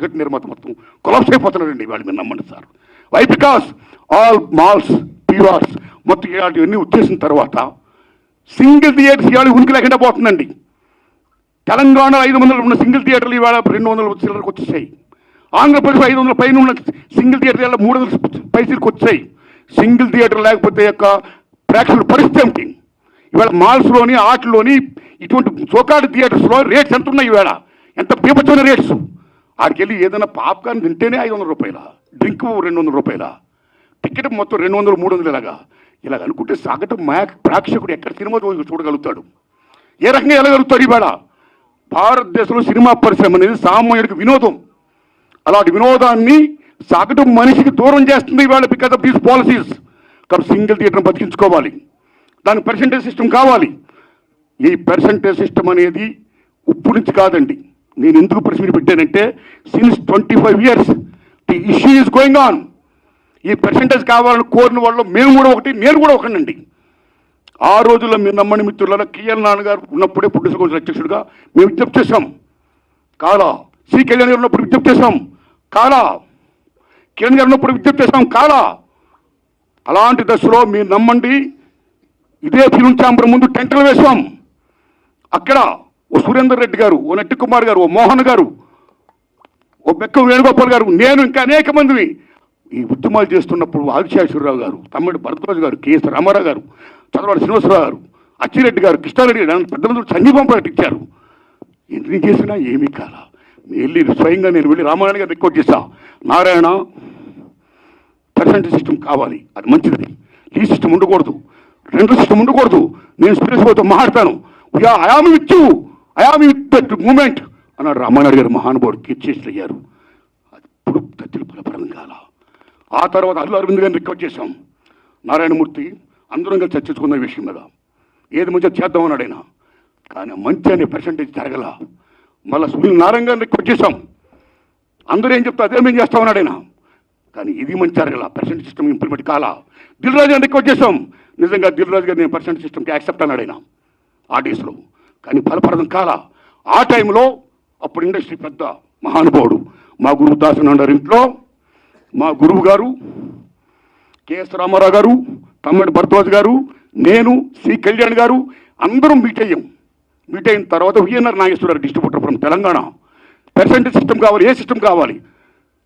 సగటు నిర్మాత మొత్తం కొలాప్స్ అయిపోతున్నారండి. వాళ్ళు మీరు నమ్మండి sir. Why because all malls PRs మొత్తం ఇలాంటివన్నీ వచ్చేసిన తర్వాత సింగిల్ థియేటర్స్ ఇవాళ ఉనికి లేకుండా పోతుందండి. తెలంగాణ ఐదు వందలు ఉన్న సింగిల్ థియేటర్లు ఇవాళ రెండు వందల చిల్లరకు వచ్చేసాయి. ఆంధ్రప్రదేశ్ ఐదు వందల పైన ఉన్న సింగిల్ థియేటర్ ఇవాళ మూడు వందల పైసలకు వచ్చాయి. సింగిల్ థియేటర్ లేకపోతే యొక్క ప్రేక్షకుల పరిస్థితి ఏమిటి? ఇవాళ మాల్స్లోని ఆటల్లోని ఇటువంటి చోకాటి థియేటర్స్లో రేట్స్ ఎంత ఉన్నాయి ఇవాళ. ఎంత బీభత్సమైన రేట్స్. ఆడికెళ్ళి ఏదైనా పాప్కార్న్ తింటేనే ఐదు వందల రూపాయల? డ్రింక్ రెండు వందల రూపాయల? టికెట్ మొత్తం రెండు వందలు మూడు వందలు ఇలాగా ఇలాగ అనుకుంటే సగటు మ్యాక్ ప్రేక్షకుడు ఎక్కడ సినిమా చూడగలుగుతాడు. ఏ రకంగా వెళ్ళగలుగుతాడు ఇవాళ? భారతదేశంలో సినిమా పరిశ్రమ అనేది సామాన్యుడికి వినోదం. అలాంటి వినోదాన్ని సగటు మనిషికి దూరం చేస్తుంది ఇవాళ బికాస్ ఆఫ్ దీస్ పాలసీస్ కాబట్టి సింగిల్ థియేటర్ని బతికించుకోవాలి. దానికి పర్సంటేజ్ సిస్టమ్ కావాలి. ఈ పర్సంటేజ్ సిస్టమ్ అనేది ఉప్పు నుంచి కాదండి. నేను ఎందుకు ప్రశ్న పెట్టానంటే since twenty five years the issue is going on ఈ పర్సంటేజ్ కావాలని కోరిన వాళ్ళు మేము కూడా ఒకటి నేను కూడా ఒకనండి. ఆ రోజుల్లో మీరు నమ్మని మిత్రుల కిఎల్ నాన్నగారు ఉన్నప్పుడే పుట్టిన కౌన్సిల్ అధ్యక్షుడిగా మేము విజ్ఞప్తి చేశాం. కాలా సి కళ్యాణ్ గారు ఉన్నప్పుడు విజ్ఞప్తి చేశాం. కాలా కిరణ్ గారు ఉన్నప్పుడు విజ్ఞప్తి చేశాం. కాలా అలాంటి దశలో మీరు నమ్మండి ఇదే ఫిలిం ఛాంబర్ ముందు టెంటలు వేశాం. అక్కడ ఓ సురేందర్ రెడ్డి గారు ఓ నట్టి కుమార్ గారు ఓ మోహన్ గారు ఓ బెక్క వేణుగోపాల్ గారు నేను ఇంకా అనేక మందిని ఈ ఉద్యమాలు చేస్తున్నప్పుడు ఆదిశేశ్వరరావు గారు తమ్ముడు భరద్వాజ్ గారు కేఎస్ రామారావు గారు చంద్రబాబు శ్రీనివాసరావు గారు అచ్చిరెడ్డి గారు కృష్ణారెడ్డి గారు పెద్ద మంది సంఘీభం ప్రకటించారు ఎన్ని చేసినా ఏమీ కాల. వెళ్ళి స్వయంగా నేను వెళ్ళి రామారాయణ గారు రికార్డ్ చేశా నారాయణ పర్సంటేజ్ సిస్టమ్ కావాలి అది మంచిది. ఈ సిస్టమ్ ఉండకూడదు. రెండు సిస్టమ్ ఉండకూడదు. నేను స్పిరిట్స్ పోతే మాట్లాడతాను. Am with you I with that moment అన్నాడు రామానాయుడు గారు మహానుభావుడు కీర్చేసి అయ్యారు అది ఇప్పుడు తత్తులు ఫలపరం కాల ఆ తర్వాత అల్లు అరవింద్ గారిని రికవర్ చేశాం. నారాయణమూర్తి అందరం కలిసి చర్చించుకున్న విషయం మీద ఏది మంచిగా చేద్దాం అన్నాడు ఆయన. కానీ మంచి అనే పర్సంటేజ్ జరగల. మళ్ళీ సునీల్ నారాయణ గారిని రికార్డ్ చేశాం. అందరూ ఏం చెప్తా అదే మేము చేస్తా ఉన్నాడు ఆయన. కానీ ఇది మంచి జరగల. పర్సెంట్ సిస్టమ్ ఇంప్లిమెంట్ కాలా. దిల్ రాజు గారిని రిక్వెస్ట్ చేసాం నిజంగా దిల్ రాజు గారు నేను పర్సెంట్ సిస్టమ్కి యాక్సెప్ట్ అన్నాడు ఆయన. ఆ డేస్లో కానీ ఫలప్రదం కాలా? ఆ టైంలో అప్పుడు ఇండస్ట్రీ పెద్ద మహానుభావుడు మా గురువు దాసన్ అన్నారు ఇంట్లో మా గురువు గారు కెఎస్ రామారావు గారు తమ్ముడు భరద్వాజ్ గారు నేను సి కళ్యాణ్ గారు అందరం మీట్ అయ్యాం. మీట్ అయిన తర్వాత VNR Nageswara Rao distributor from Telangana. Percentage system కావాలి ఏ సిస్టమ్ కావాలి?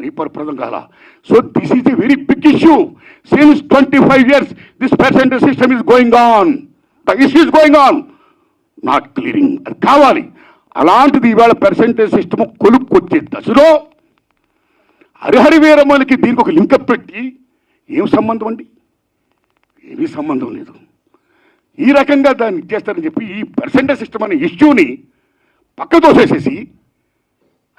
మరీ పరప్రదం కాల. So this is a very big issue since twenty five years this percentage system is going on the issue is going on not clearing అది కావాలి. అలాంటిది ఇవాళ పర్సెంటేజ్ సిస్టమ్ కొలుక్కొచ్చే దశలో హరిహరి వీరమ్మలకి దీనికి ఒక లింకప్ పెట్టి ఏం సంబంధం అండి? ఏమీ సంబంధం లేదు. ఈ రకంగా దాన్ని చేస్తారని చెప్పి ఈ పర్సెంటేజ్ సిస్టమ్ అనే ఇష్యూని పక్క తోసేసేసి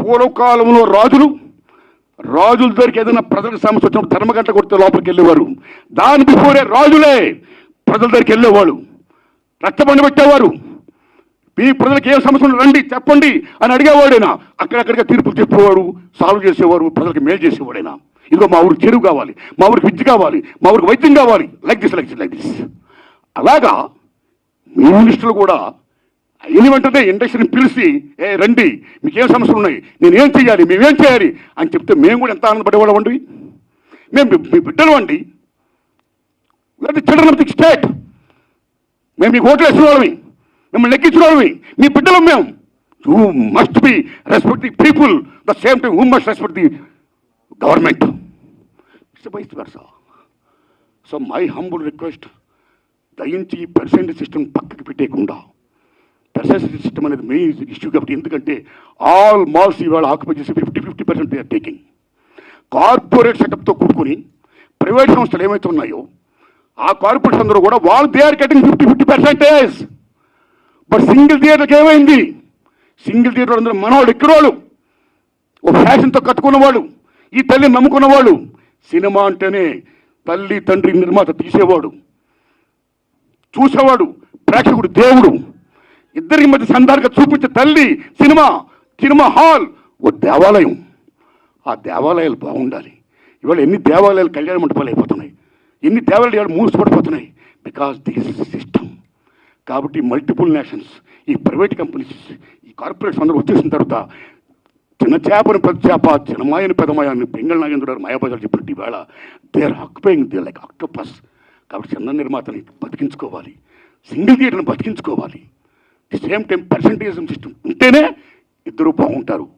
పూర్వకాలంలో రాజులు రాజుల దగ్గరికి ఏదైనా ప్రజలకు సమస్య వచ్చినప్పుడు ధర్మగంట కొడితే లోపలికి వెళ్ళేవారు. దాని బిఫోరే రాజులే ప్రజల దగ్గరికి వెళ్ళేవాళ్ళు. రక్తబండి పెట్టేవారు. మీ ప్రజలకు ఏ సమస్య రండి చెప్పండి అని అడిగేవాడైనా. అక్కడక్కడిగా తీర్పులు చెప్పేవారు సాల్వ్ చేసేవారు ప్రజలకు మేలు చేసేవాడైనా. ఇదిగో మా ఊరికి చెరువు కావాలి మా ఊరికి విద్య కావాలి మా ఊరికి వైద్యం కావాలి. Like this like this like this అలాగా మీ మినిస్టర్లు కూడా అయిన వెంటనే ఇండస్ట్రీని పిలిచి ఏ రండి మీకేం సమస్యలు ఉన్నాయి? నేను ఏం చేయాలి మేమేం చేయాలి? అని చెప్తే మేము కూడా ఎంత ఆనందపడేవాళ్ళం అండి? మేము మీ- బిడ్డలు అండి. చిల్డ్రన్ ఆఫ్ ది స్టేట్ మేము మీకు ఓట్లు వేసిన వాళ్ళమి. మిమ్మల్ని లెక్కించిన వాళ్ళమి. మీ బిడ్డలం మేము. You must be respect the people the same time who must respect the government it's vice versa so my humble request దయించి ఈ పర్సెంటేజ్ సిస్టమ్ పక్కకి పెట్టేయకుండా పర్సెంటేజ్ సిస్టమ్ అనేది మెయిన్ ఇష్యూ కాబట్టి ఎందుకంటే ఆల్ మాల్స్ ఇవాళ ఆక్యుపై చేసి fifty fifty percent they are taking. Corporate సెటప్తో కూడుకొని ప్రైవేట్ సంస్థలు ఏమైతే ఉన్నాయో ఆ కార్పొరేట్స్ అందరూ కూడా వాళ్ళు they are getting fifty fifty percentage but single థియేటర్కి ఏమైంది? సింగిల్ థియేటర్ అందరూ మనవాళ్ళు ఎక్కడోళ్ళు ఒక ఫ్యాషన్తో కట్టుకున్నవాళ్ళు ఈ తల్లిని నమ్ముకున్నవాళ్ళు. సినిమా అంటేనే తల్లి తండ్రి నిర్మాత తీసేవాడు. చూసేవాడు. ప్రేక్షకుడు దేవుడు. ఇద్దరికి మధ్య సందారిగా చూపించే తల్లి సినిమా సినిమా హాల్ ఓ దేవాలయం. ఆ దేవాలయాలు బాగుండాలి. ఇవాళ ఎన్ని దేవాలయాలు కళ్యాణ మండపాలు అయిపోతున్నాయి. ఎన్ని దేవాలయాలు మూసిపడిపోతున్నాయి. బికాస్ దిస్ సిస్టమ్ కాబట్టి మల్టిపుల్ నేషన్స్ ఈ ప్రైవేట్ కంపెనీస్ ఈ కార్పొరేట్స్ అందరూ వచ్చేసిన తర్వాత చిన్న చేపని పెద్ద చేప చిన్నమాయని పెద్దమాయని పెంగళ నాగేంద్ర మాయాబజార్ చెప్పినట్టు ఈవేళ they are they like octopus కాబట్టి చిన్న నిర్మాతని బతికించుకోవాలి. సింగిల్ థియేటర్ని బతికించుకోవాలి. The same time percentage system ఉంటేనే ఇద్దరు బాగుంటారు.